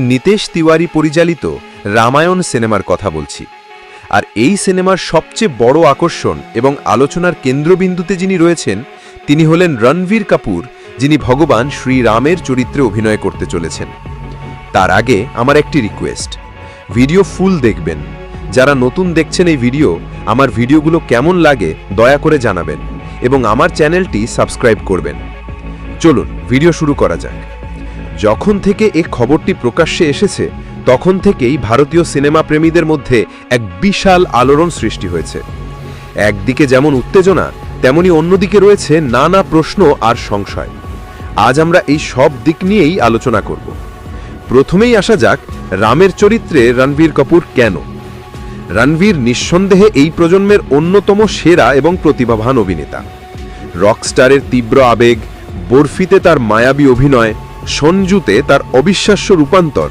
নিতেশ তিওয়ারি পরিচালিত রামায়ণ সিনেমার কথা বলছি। আর এই সিনেমার সবচেয়ে বড় আকর্ষণ এবং আলোচনার কেন্দ্রবিন্দুতে যিনি রয়েছেন, তিনি হলেন রণবীর কাপুর, যিনি ভগবান শ্রীরামের চরিত্রে অভিনয় করতে চলেছেন। তার আগে আমার একটি রিকোয়েস্ট। ভিডিও ফুল দেখবেন। যারা নতুন দেখছেন এই ভিডিও, আমার ভিডিওগুলো কেমন লাগে দয়া করে জানাবেন এবং আমার চ্যানেলটি সাবস্ক্রাইব করবেন। চলুন, ভিডিও শুরু করা যাক। যখন থেকে এ খবরটি প্রকাশ্যে এসেছে, তখন থেকেই ভারতীয় সিনেমা প্রেমীদের মধ্যে এক বিশাল আলোড়ন সৃষ্টি হয়েছে। একদিকে যেমন উত্তেজনা, তেমনি অন্যদিকে রয়েছে নানা প্রশ্ন আর সংশয়। আজ আমরা এই সব দিক নিয়েই আলোচনা করব। প্রথমেই আসা যাক রামের চরিত্রে রণবীর কাপুর কেন? রণবীর নিঃসন্দেহে এই প্রজন্মের অন্যতম সেরা এবং প্রতিভাবান অভিনেতা। রকস্টারের তীব্র আবেগ, বরফিতে তার মায়াবী অভিনয় সঞ্জুতে তার অবিশ্বাস্য রূপান্তর।